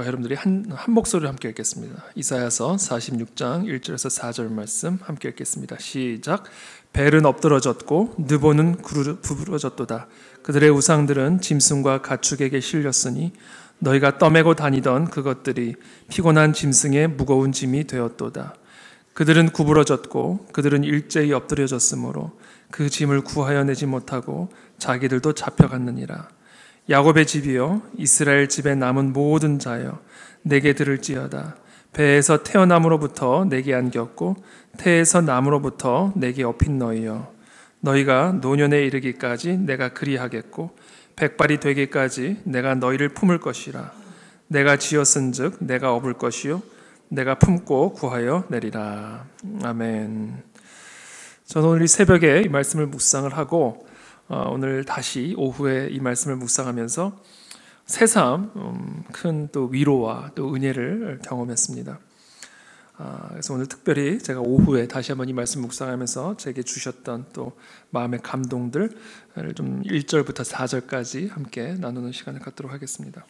저와 여러분들이 한, 한 목소리로 함께 읽겠습니다. 이사야서 46장 1절에서 4절 말씀 함께 읽겠습니다. 시작. 벨은 엎드러졌고 느보는 구부러졌도다. 그들의 우상들은 짐승과 가축에게 실렸으니 너희가 떠매고 다니던 그것들이 피곤한 짐승의 무거운 짐이 되었도다. 그들은 구부러졌고 그들은 일제히 엎드려졌으므로 그 짐을 구하여 내지 못하고 자기들도 잡혀갔느니라. 야곱의 집이요 이스라엘 집에 남은 모든 자여 내게 들을지어다. 배에서 태어남으로부터 내게 안겼고 태에서 남으로부터 내게 업힌 너희여 너희가 노년에 이르기까지 내가 그리하겠고 백발이 되기까지 내가 너희를 품을 것이라 내가 지었은즉 내가 업을 것이요 내가 품고 구하여 내리라 아멘. 저는 오늘 이 새벽에 이 말씀을 묵상을 하고 어, 오늘 다시 오후에 이 말씀을 묵상하면서 새삼 음, 큰또 위로와 또 은혜를 경험했습니다. 아, 그래서 오늘 특별히 제가 오후에 다시 한번 이 말씀 묵상하면서 제게 주셨던 또 마음의 감동들을 좀 1절부터 4절까지 함께 나누는 시간을 갖도록 하겠습니다.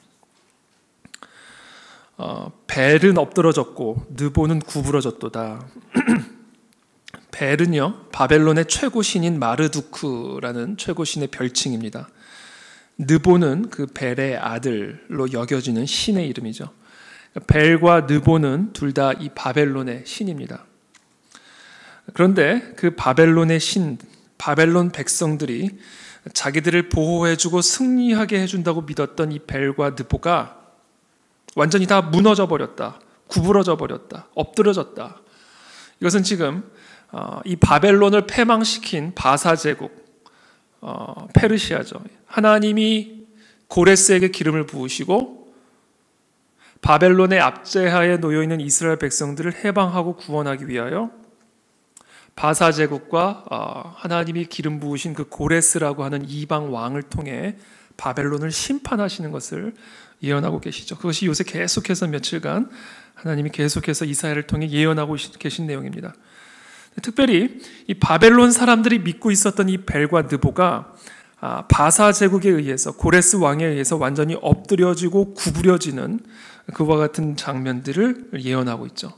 어, 벨은 엎드러졌고 느보는 구부러졌도다. 벨은요 바벨론의 최고 신인 마르두크라는 최고 신의 별칭입니다. 느보는 그 벨의 아들로 여겨지는 신의 이름이죠. 벨과 느보는 둘 다 이 바벨론의 신입니다. 그런데 그 바벨론의 신, 바벨론 백성들이 자기들을 보호해주고 승리하게 해준다고 믿었던 이 벨과 느보가 완전히 다 무너져 버렸다. 구부러져 버렸다. 엎드러졌다. 이것은 지금 어, 이 바벨론을 패망시킨 바사 제국, 어, 페르시아죠. 하나님이 고레스에게 기름을 부으시고 바벨론의 압제하에 놓여 있는 이스라엘 백성들을 해방하고 구원하기 위하여 바사 제국과 어, 하나님이 기름 부으신 그 고레스라고 하는 이방 왕을 통해 바벨론을 심판하시는 것을 예언하고 계시죠. 그것이 요새 계속해서 며칠간 하나님이 계속해서 이사야를 통해 예언하고 계신 내용입니다. 특별히 이 바벨론 사람들이 믿고 있었던 이 벨과 느보가 아, 바사 제국에 의해서 고레스 왕에 의해서 완전히 엎드려지고 구부려지는 그와 같은 장면들을 예언하고 있죠.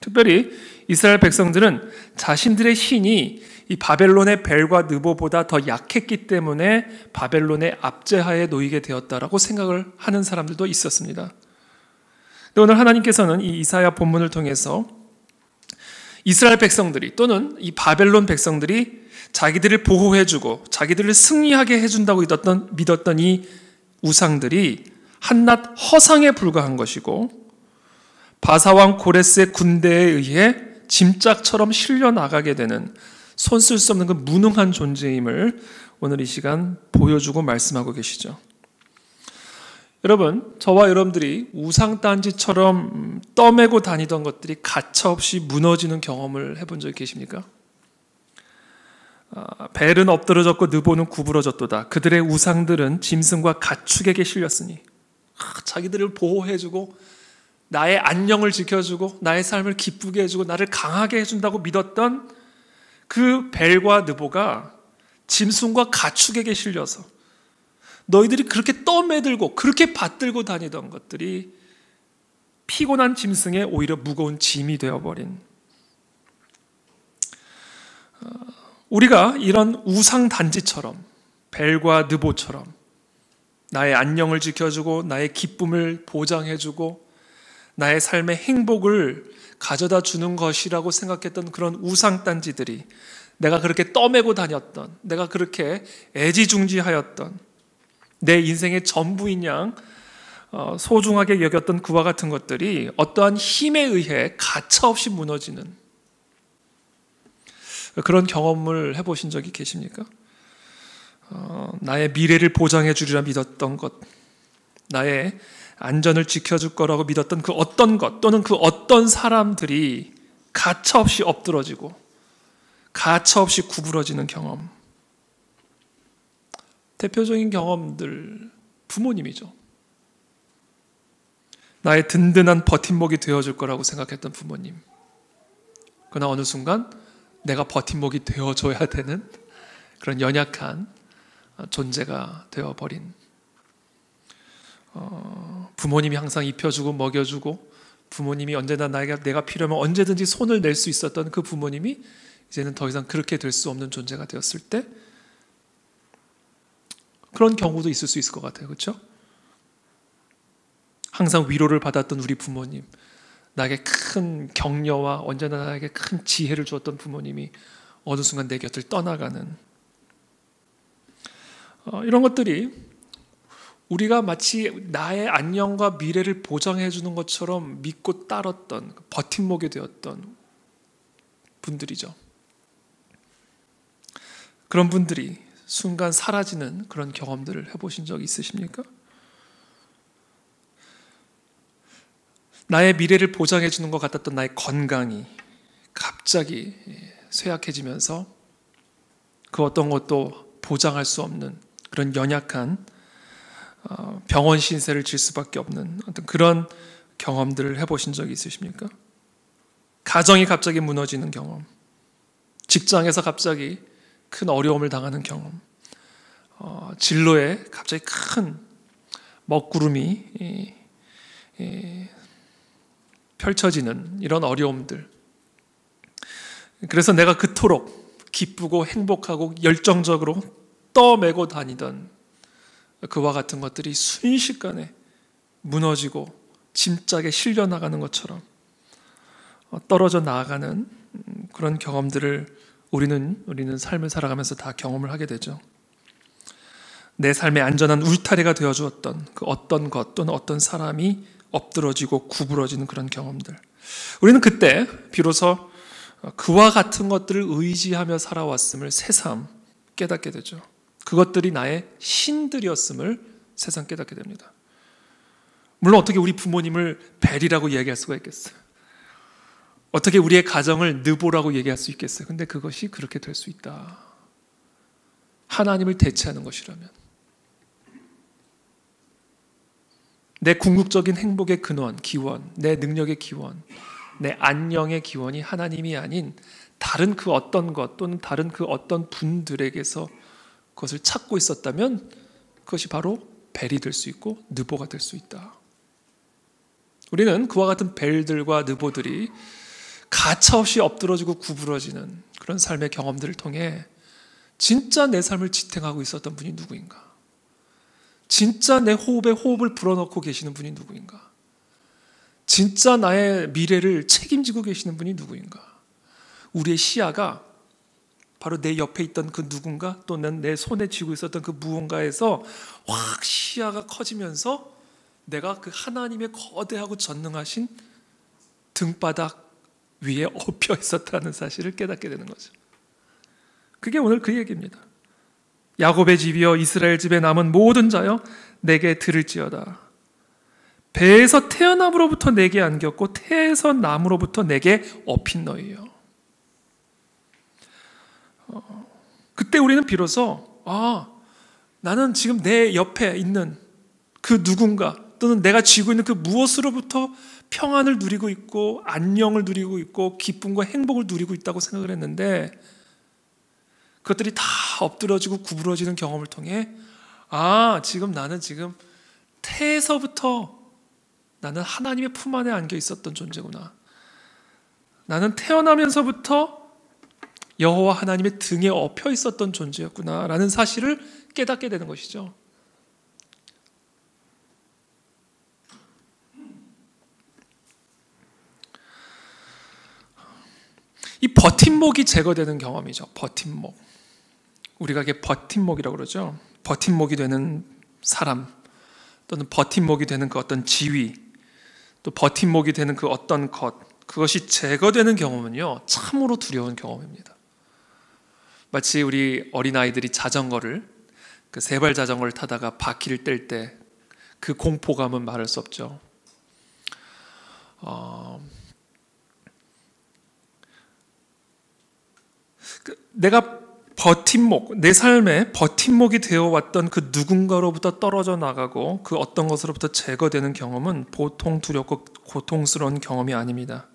특별히 이스라엘 백성들은 자신들의 신이 이 바벨론의 벨과 느보보다 더 약했기 때문에 바벨론의 압제하에 놓이게 되었다라고 생각을 하는 사람들도 있었습니다. 오늘 하나님께서는 이 이사야 본문을 통해서 이스라엘 백성들이 또는 이 바벨론 백성들이 자기들을 보호해주고 자기들을 승리하게 해준다고 믿었던, 믿었던 이 우상들이 한낱 허상에 불과한 것이고 바사왕 고레스의 군대에 의해 짐짝처럼 실려 나가게 되는 손쓸 수 없는 그 무능한 존재임을 오늘 이 시간 보여주고 말씀하고 계시죠. 여러분, 저와 여러분들이 우상단지처럼 떠매고 다니던 것들이 가차없이 무너지는 경험을 해본 적이 계십니까? 아, 벨은 엎드러졌고 느보는 구부러졌도다. 그들의 우상들은 짐승과 가축에게 실렸으니 아, 자기들을 보호해주고 나의 안녕을 지켜주고 나의 삶을 기쁘게 해주고 나를 강하게 해준다고 믿었던 그 벨과 느보가 짐승과 가축에게 실려서 너희들이 그렇게 떠매들고 그렇게 받들고 다니던 것들이 피곤한 짐승에 오히려 무거운 짐이 되어버린. 어, 우리가 이런 우상 단지처럼 벨과 느보처럼 나의 안녕을 지켜주고 나의 기쁨을 보장해주고 나의 삶의 행복을 가져다 주는 것이라고 생각했던 그런 우상 단지들이 내가 그렇게 떠매고 다녔던 내가 그렇게 애지중지하였던 내 인생의 전부인 양 어, 소중하게 여겼던 그와 같은 것들이 어떠한 힘에 의해 가차없이 무너지는 그런 경험을 해보신 적이 계십니까? 어, 나의 미래를 보장해 주리라 믿었던 것, 나의 안전을 지켜줄 거라고 믿었던 그 어떤 것 또는 그 어떤 사람들이 가차없이 엎드러지고 가차없이 구부러지는 경험. 대표적인 경험들 부모님이죠. 나의 든든한 버팀목이 되어줄 거라고 생각했던 부모님. 그러나 어느 순간 내가 버팀목이 되어줘야 되는 그런 연약한 존재가 되어버린 어, 부모님이 항상 입혀주고 먹여주고 부모님이 언제나 나에게 내가 필요하면 언제든지 손을 낼 수 있었던 그 부모님이 이제는 더 이상 그렇게 될 수 없는 존재가 되었을 때 그런 경우도 있을 수 있을 것 같아요. 그렇죠? 항상 위로를 받았던 우리 부모님, 나에게 큰 격려와 언제나 나에게 큰 지혜를 주었던 부모님이 어느 순간 내 곁을 떠나가는 어, 이런 것들이 우리가 마치 나의 안녕과 미래를 보장해 주는 것처럼 믿고 따랐던 버팀목이 되었던 분들이죠. 그런 분들이 순간 사라지는 그런 경험들을 해보신 적 있으십니까? 나의 미래를 보장해 주는 것 같았던 나의 건강이 갑자기 쇠약해지면서 그 어떤 것도 보장할 수 없는 그런 연약한 어, 병원 신세를 질 수밖에 없는 어떤 그런 경험들을 해보신 적이 있으십니까? 가정이 갑자기 무너지는 경험, 직장에서 갑자기 큰 어려움을 당하는 경험, 어, 진로에 갑자기 큰 먹구름이 이, 이, 펼쳐지는 이런 어려움들. 그래서 내가 그토록 기쁘고 행복하고 열정적으로 떠매고 다니던 그와 같은 것들이 순식간에 무너지고 짐짝에 실려 나가는 것처럼 떨어져 나아가는 그런 경험들을 우리는 우리는 삶을 살아가면서 다 경험을 하게 되죠. 내 삶의 안전한 울타리가 되어 주었던 그 어떤 것 또는 어떤 사람이 엎드러지고 구부러지는 그런 경험들. 우리는 그때 비로소 그와 같은 것들을 의지하며 살아왔음을 새삼 깨닫게 되죠. 그것들이 나의 신들이었음을 세상 깨닫게 됩니다. 물론 어떻게 우리 부모님을 벨이라고 이야기할 수가 있겠어요? 어떻게 우리의 가정을 느보라고 얘기할 수 있겠어요? 근데 그것이 그렇게 될 수 있다. 하나님을 대체하는 것이라면. 내 궁극적인 행복의 근원, 기원, 내 능력의 기원, 내 안녕의 기원이 하나님이 아닌 다른 그 어떤 것 또는 다른 그 어떤 분들에게서 그것을 찾고 있었다면 그것이 바로 벨이 될 수 있고 느보가 될 수 있다. 우리는 그와 같은 벨들과 느보들이 가차없이 엎드러지고 구부러지는 그런 삶의 경험들을 통해 진짜 내 삶을 지탱하고 있었던 분이 누구인가? 진짜 내 호흡에 호흡을 불어넣고 계시는 분이 누구인가? 진짜 나의 미래를 책임지고 계시는 분이 누구인가? 우리의 시야가 바로 내 옆에 있던 그 누군가 또는 내 손에 쥐고 있었던 그 무언가에서 확 시야가 커지면서 내가 그 하나님의 거대하고 전능하신 등바닥 위에 엎여 있었다는 사실을 깨닫게 되는 거죠. 그게 오늘 그 얘기입니다. 야곱의 집이여 이스라엘 집에 남은 모든 자여 내게 들을지어다. 배에서 태어남으로부터 내게 안겼고 태에서 남으로부터 내게 업힌 너희요. 어, 그때 우리는 비로소 아 나는 지금 내 옆에 있는 그 누군가 또는 내가 쥐고 있는 그 무엇으로부터 평안을 누리고 있고 안녕을 누리고 있고 기쁨과 행복을 누리고 있다고 생각을 했는데 그것들이 다 엎드러지고 구부러지는 경험을 통해 아, 지금 나는 지금 태에서부터 나는 하나님의 품 안에 안겨 있었던 존재구나. 나는 태어나면서부터 여호와 하나님의 등에 엎여 있었던 존재였구나라는 사실을 깨닫게 되는 것이죠. 이 버팀목이 제거되는 경험이죠. 버팀목. 우리가 이게 버팀목이라고 그러죠. 버팀목이 되는 사람 또는 버팀목이 되는 그 어떤 지위 또 버팀목이 되는 그 어떤 것 그것이 제거되는 경험은요 참으로 두려운 경험입니다. 마치 우리 어린 아이들이 자전거를 그 세발 자전거를 타다가 바퀴를 뗄 때 그 공포감은 말할 수 없죠. 어, 내가 버팀목, 내 삶에 버팀목이 되어 왔던 그 누군가로부터 떨어져 나가고 그 어떤 것으로부터 제거되는 경험은 보통 두렵고 고통스러운 경험이 아닙니다.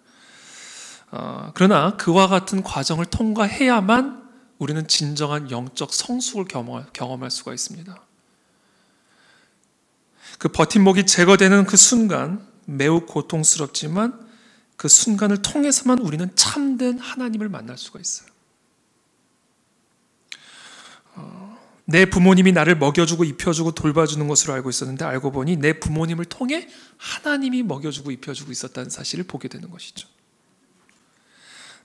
어, 그러나 그와 같은 과정을 통과해야만 우리는 진정한 영적 성숙을 경험할, 경험할 수가 있습니다. 그 버팀목이 제거되는 그 순간 매우 고통스럽지만 그 순간을 통해서만 우리는 참된 하나님을 만날 수가 있어요. 내 부모님이 나를 먹여주고 입혀주고 돌봐주는 것으로 알고 있었는데 알고 보니 내 부모님을 통해 하나님이 먹여주고 입혀주고 있었다는 사실을 보게 되는 것이죠.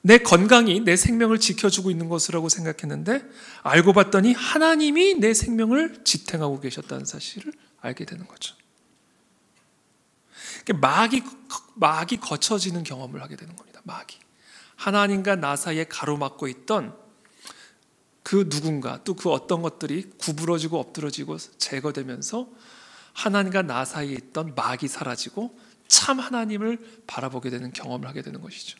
내 건강이 내 생명을 지켜주고 있는 것이라고 생각했는데 알고 봤더니 하나님이 내 생명을 지탱하고 계셨다는 사실을 알게 되는 거죠. 막이 막이 거쳐지는 경험을 하게 되는 겁니다. 막이 하나님과 나 사이에 가로막고 있던 그 누군가 또 그 어떤 것들이 구부러지고 엎드러지고 제거되면서 하나님과 나 사이에 있던 막이 사라지고 참 하나님을 바라보게 되는 경험을 하게 되는 것이죠.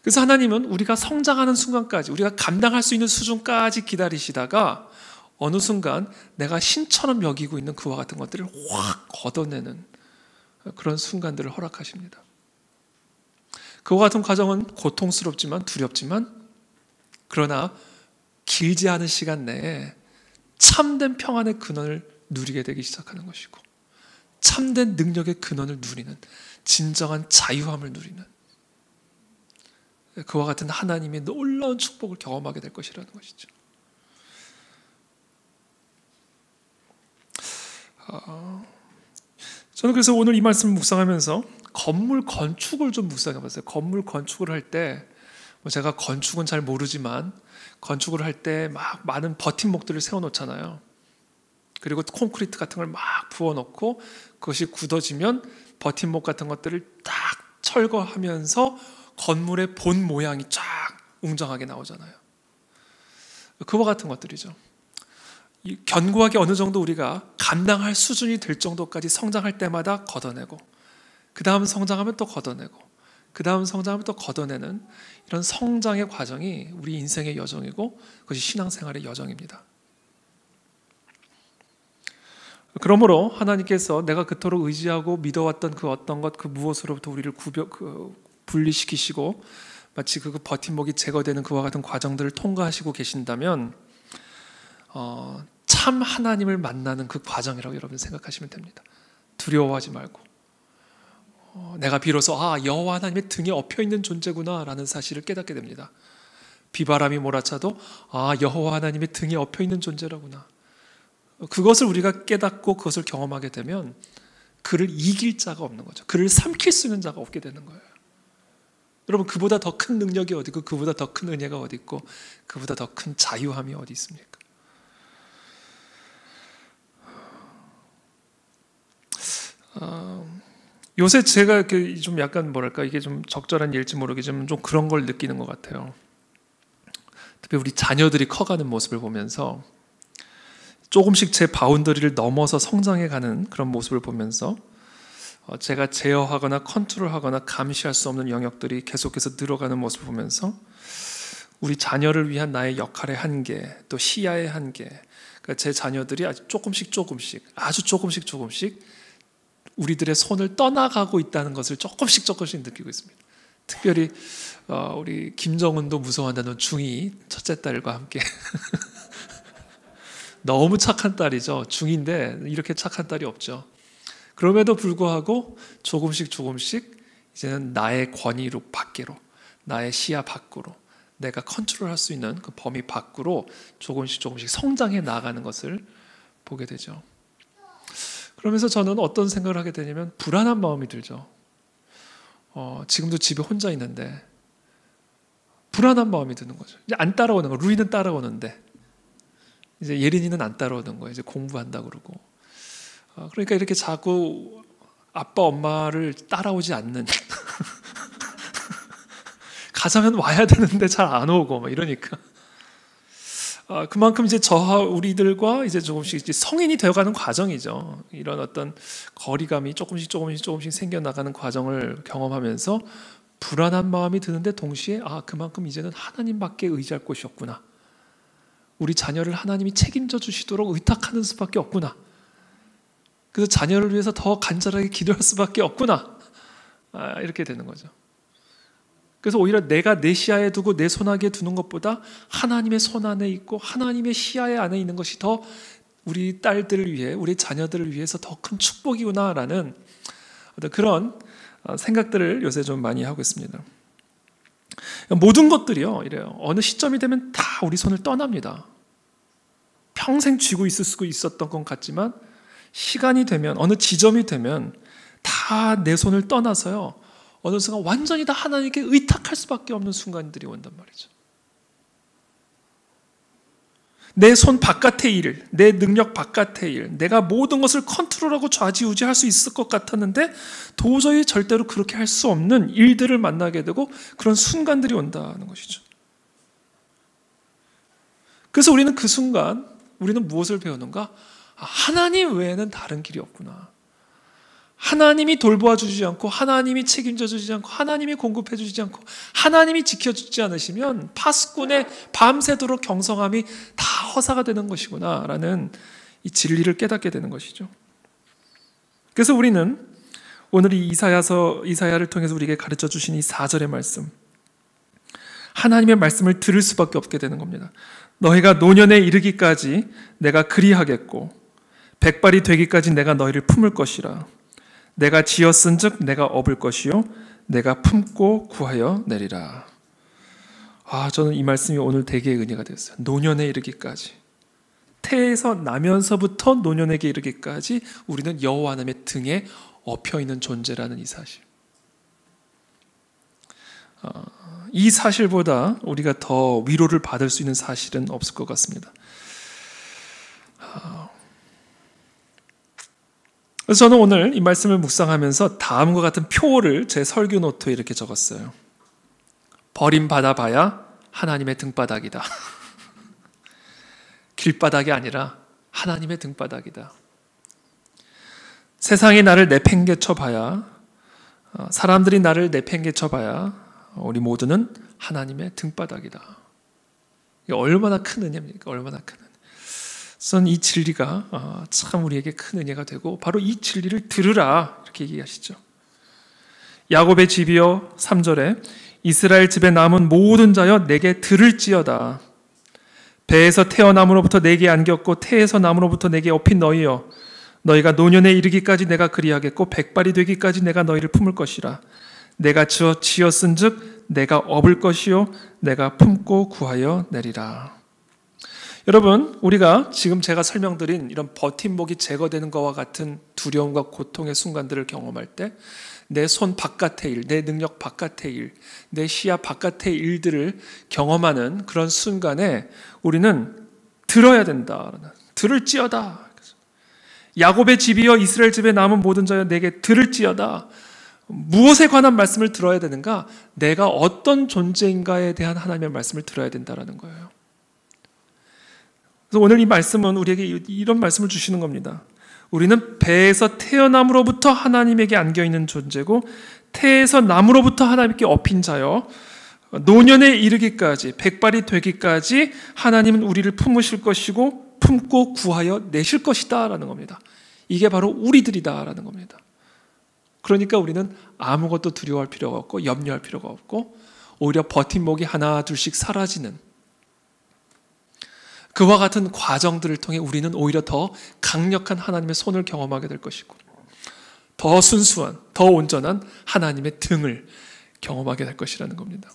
그래서 하나님은 우리가 성장하는 순간까지 우리가 감당할 수 있는 수준까지 기다리시다가 어느 순간 내가 신처럼 여기고 있는 그와 같은 것들을 확 걷어내는 그런 순간들을 허락하십니다. 그와 같은 과정은 고통스럽지만 두렵지만 그러나 길지 않은 시간 내에 참된 평안의 근원을 누리게 되기 시작하는 것이고 참된 능력의 근원을 누리는 진정한 자유함을 누리는 그와 같은 하나님의 놀라운 축복을 경험하게 될 것이라는 것이죠. 어, 저는 그래서 오늘 이 말씀을 묵상하면서 건물 건축을 좀 묵상해봤어요. 건물 건축을 할때 뭐 제가 건축은 잘 모르지만 건축을 할 때 막 많은 버팀목들을 세워놓잖아요. 그리고 콘크리트 같은 걸 막 부어놓고 그것이 굳어지면 버팀목 같은 것들을 딱 철거하면서 건물의 본 모양이 쫙 웅장하게 나오잖아요. 그와 같은 것들이죠. 견고하게 어느 정도 우리가 감당할 수준이 될 정도까지 성장할 때마다 걷어내고 그 다음 성장하면 또 걷어내고 그 다음 성장하면 또 걷어내는 이런 성장의 과정이 우리 인생의 여정이고 그것이 신앙생활의 여정입니다. 그러므로 하나님께서 내가 그토록 의지하고 믿어왔던 그 어떤 것, 그 무엇으로부터 우리를 구별, 그 분리시키시고 마치 그 버팀목이 제거되는 그와 같은 과정들을 통과하시고 계신다면 어, 참 하나님을 만나는 그 과정이라고 여러분 생각하시면 됩니다. 두려워하지 말고 어, 내가 비로소 아 여호와 하나님의 등에 엎여 있는 존재구나라는 사실을 깨닫게 됩니다. 비바람이 몰아쳐도 아 여호와 하나님의 등에 엎여 있는 존재라구나. 그것을 우리가 깨닫고 그것을 경험하게 되면 그를 이길 자가 없는 거죠. 그를 삼킬 수 있는 자가 없게 되는 거예요. 여러분 그보다 더 큰 능력이 어디 있고 그보다 더 큰 은혜가 어디 있고 그보다 더 큰 자유함이 어디 있습니까? 어, 요새 제가 좀 약간 뭐랄까 이게 좀 적절한 일지 모르겠지만 좀 그런 걸 느끼는 것 같아요. 특히 우리 자녀들이 커가는 모습을 보면서 조금씩 제 바운더리를 넘어서 성장해가는 그런 모습을 보면서 어, 제가 제어하거나 컨트롤하거나 감시할 수 없는 영역들이 계속해서 늘어가는 모습을 보면서 우리 자녀를 위한 나의 역할의 한계, 또 시야의 한계, 그러니까 제 자녀들이 아주 조금씩 조금씩, 아주 조금씩 조금씩 우리들의 손을 떠나가고 있다는 것을 조금씩 조금씩 느끼고 있습니다. 특별히 어, 우리 김정은도 무서워한다는 중이 첫째 딸과 함께 너무 착한 딸이죠. 중인데 이렇게 착한 딸이 없죠. 그럼에도 불구하고 조금씩 조금씩 이제는 나의 권위로 밖으로, 나의 시야 밖으로, 내가 컨트롤할 수 있는 그 범위 밖으로 조금씩 조금씩 성장해 나가는 것을 보게 되죠. 그러면서 저는 어떤 생각을 하게 되냐면 불안한 마음이 들죠. 어, 지금도 집에 혼자 있는데 불안한 마음이 드는 거죠. 이제 안 따라오는 거. 루이는 따라오는데 이제 예린이는 안 따라오는 거예요. 이제 공부한다 그러고 어, 그러니까 이렇게 자꾸 아빠 엄마를 따라오지 않는 가자면 와야 되는데 잘 안 오고 막 이러니까 어, 그만큼 이제 저와 우리들과 이제 조금씩 이제 성인이 되어가는 과정이죠. 이런 어떤 거리감이 조금씩 조금씩 조금씩 생겨나가는 과정을 경험하면서 불안한 마음이 드는데 동시에 아 그만큼 이제는 하나님밖에 의지할 곳이 없구나. 우리 자녀를 하나님이 책임져 주시도록 의탁하는 수밖에 없구나. 그래서 자녀를 위해서 더 간절하게 기도할 수밖에 없구나. 아, 이렇게 되는 거죠. 그래서 오히려 내가 내 시야에 두고 내 손아귀에 두는 것보다 하나님의 손 안에 있고 하나님의 시야에 안에 있는 것이 더 우리 딸들을 위해, 우리 자녀들을 위해서 더 큰 축복이구나라는 어떤 그런 어, 생각들을 요새 좀 많이 하고 있습니다. 모든 것들이요, 이래요. 어느 시점이 되면 다 우리 손을 떠납니다. 평생 쥐고 있을 수 있었던 것 같지만 시간이 되면 어느 지점이 되면 다 내 손을 떠나서요. 어느 순간 완전히 다 하나님께 의탁할 수밖에 없는 순간들이 온단 말이죠. 내 손 바깥의 일, 내 능력 바깥의 일, 내가 모든 것을 컨트롤하고 좌지우지할 수 있을 것 같았는데 도저히 절대로 그렇게 할 수 없는 일들을 만나게 되고 그런 순간들이 온다는 것이죠. 그래서 우리는 그 순간 우리는 무엇을 배우는가? 아, 하나님 외에는 다른 길이 없구나. 하나님이 돌보아 주지 않고 하나님이 책임져 주지 않고 하나님이 공급해 주지 않고 하나님이 지켜 주지 않으시면 파수꾼의 밤새도록 경성함이 다 허사가 되는 것이구나라는 이 진리를 깨닫게 되는 것이죠. 그래서 우리는 오늘 이 이사야서 이사야를 통해서 우리에게 가르쳐 주신 이 4절의 말씀 하나님의 말씀을 들을 수밖에 없게 되는 겁니다. 너희가 노년에 이르기까지 내가 그리하겠고 백발이 되기까지 내가 너희를 품을 것이라 내가 지었은즉 내가 업을 것이요 내가 품고 구하여 내리라. 아, 저는 이 말씀이 오늘 되게 은혜가 되었어요. 노년에 이르기까지. 태에서 나면서부터 노년에게 이르기까지 우리는 여호와 하나님의 등에 엎여 있는 존재라는 이 사실. 어, 이 사실보다 우리가 더 위로를 받을 수 있는 사실은 없을 것 같습니다. 어, 그래서 저는 오늘 이 말씀을 묵상하면서 다음과 같은 표를 제 설교 노트에 이렇게 적었어요. 버림받아 봐야 하나님의 등바닥이다. 길바닥이 아니라 하나님의 등바닥이다. 세상이 나를 내팽개쳐 봐야, 어, 사람들이 나를 내팽개쳐 봐야, 우리 모두는 하나님의 등바닥이다. 얼마나 큰 은혜입니까? 얼마나 큰 은혜. 저는 이 진리가 어, 참 우리에게 큰 은혜가 되고 바로 이 진리를 들으라 이렇게 얘기하시죠. 야곱의 집이여 3절에 이스라엘 집에 남은 모든 자여 내게 들을지어다. 배에서 태어남으로부터 내게 안겼고 태에서 남으로부터 내게 업힌 너희여 너희가 노년에 이르기까지 내가 그리하겠고 백발이 되기까지 내가 너희를 품을 것이라 내가 지어 지었은즉 내가 업을 것이요 내가 품고 구하여 내리라. 여러분, 우리가 지금 제가 설명드린 이런 버팀목이 제거되는 것과 같은 두려움과 고통의 순간들을 경험할 때, 내 손 바깥의 일, 내 능력 바깥의 일, 내 시야 바깥의 일들을 경험하는 그런 순간에 우리는 들어야 된다. 들을지어다. 야곱의 집이여 이스라엘 집에 남은 모든 자여 내게 들을지어다. 무엇에 관한 말씀을 들어야 되는가? 내가 어떤 존재인가에 대한 하나님의 말씀을 들어야 된다라는 거예요. 그래서 오늘 이 말씀은 우리에게 이런 말씀을 주시는 겁니다. 우리는 배에서 태어남으로부터 하나님에게 안겨 있는 존재고 태에서 남으로부터 하나님께 업힌 자요. 노년에 이르기까지 백발이 되기까지 하나님은 우리를 품으실 것이고 품고 구하여 내실 것이다라는 겁니다. 이게 바로 우리들이다라는 겁니다. 그러니까 우리는 아무것도 두려워할 필요가 없고 염려할 필요가 없고 오히려 버팀목이 하나 둘씩 사라지는 그와 같은 과정들을 통해 우리는 오히려 더 강력한 하나님의 손을 경험하게 될 것이고 더 순수한, 더 온전한 하나님의 등을 경험하게 될 것이라는 겁니다.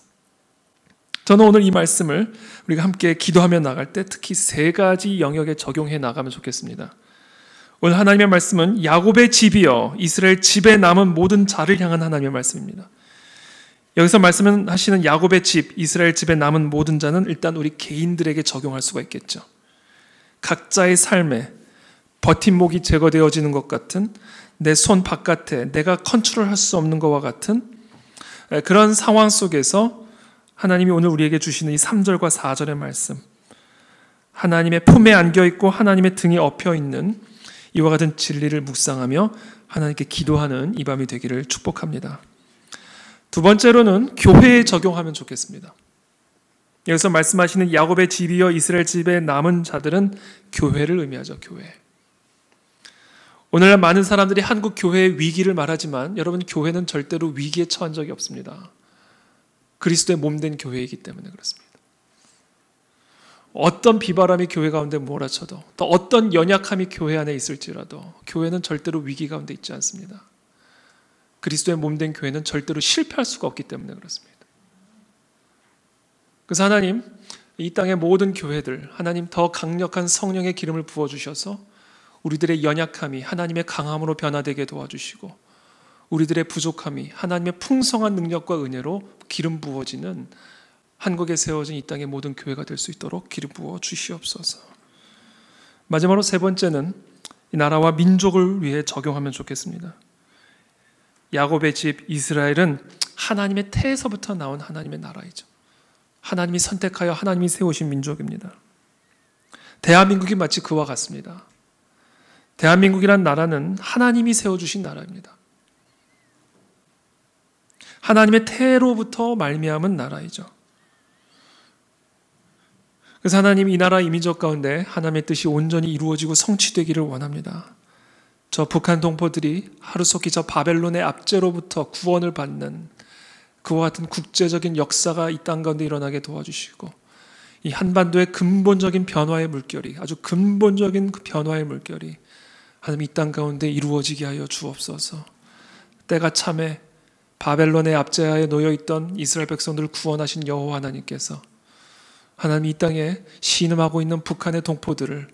저는 오늘 이 말씀을 우리가 함께 기도하며 나갈 때 특히 세 가지 영역에 적용해 나가면 좋겠습니다. 오늘 하나님의 말씀은 야곱의 집이여 이스라엘 집에 남은 모든 자를 향한 하나님의 말씀입니다. 여기서 말씀하시는 야곱의 집, 이스라엘 집에 남은 모든 자는 일단 우리 개인들에게 적용할 수가 있겠죠. 각자의 삶에 버팀목이 제거되어지는 것 같은 내 손 바깥에 내가 컨트롤할 수 없는 것과 같은 그런 상황 속에서 하나님이 오늘 우리에게 주시는 이 3절과 4절의 말씀 하나님의 품에 안겨 있고 하나님의 등에 엎여 있는 이와 같은 진리를 묵상하며 하나님께 기도하는 이 밤이 되기를 축복합니다. 두 번째로는 교회에 적용하면 좋겠습니다. 여기서 말씀하시는 야곱의 집이여 이스라엘 집에 남은 자들은 교회를 의미하죠. 교회. 오늘날 많은 사람들이 한국 교회의 위기를 말하지만 여러분 교회는 절대로 위기에 처한 적이 없습니다. 그리스도의 몸된 교회이기 때문에 그렇습니다. 어떤 비바람이 교회 가운데 몰아쳐도 또 어떤 연약함이 교회 안에 있을지라도 교회는 절대로 위기 가운데 있지 않습니다. 그리스도의 몸된 교회는 절대로 실패할 수가 없기 때문에 그렇습니다. 그래서 하나님 이 땅의 모든 교회들 하나님 더 강력한 성령의 기름을 부어 주셔서 우리들의 연약함이 하나님의 강함으로 변화되게 도와주시고 우리들의 부족함이 하나님의 풍성한 능력과 은혜로 기름 부어지는 한국에 세워진 이 땅의 모든 교회가 될 수 있도록 기름 부어 주시옵소서. 마지막으로 세 번째는 이 나라와 민족을 위해 적용하면 좋겠습니다. 야곱의 집 이스라엘은 하나님의 태에서부터 나온 하나님의 나라이죠. 하나님이 선택하여 하나님이 세우신 민족입니다. 대한민국이 마치 그와 같습니다. 대한민국이란 나라는 하나님이 세워주신 나라입니다. 하나님의 태로부터 말미암은 나라이죠. 그래서 하나님 이 나라 이민족 가운데 하나님의 뜻이 온전히 이루어지고 성취되기를 원합니다. 저 북한 동포들이 하루속히 저 바벨론의 압제로부터 구원을 받는 그와 같은 국제적인 역사가 이 땅 가운데 일어나게 도와주시고 이 한반도의 근본적인 변화의 물결이 아주 근본적인 그 변화의 물결이 하나님 이 땅 가운데 이루어지게 하여 주옵소서. 때가 참에 바벨론의 압제하에 놓여 있던 이스라엘 백성들을 구원하신 여호와 하나님께서 하나님 이 땅에 신음하고 있는 북한의 동포들을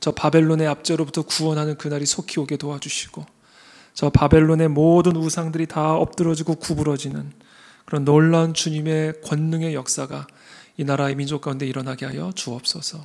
저 바벨론의 압제로부터 구원하는 그날이 속히 오게 도와주시고 저 바벨론의 모든 우상들이 다 엎드러지고 구부러지는 그런 놀라운 주님의 권능의 역사가 이 나라의 민족 가운데 일어나게 하여 주옵소서.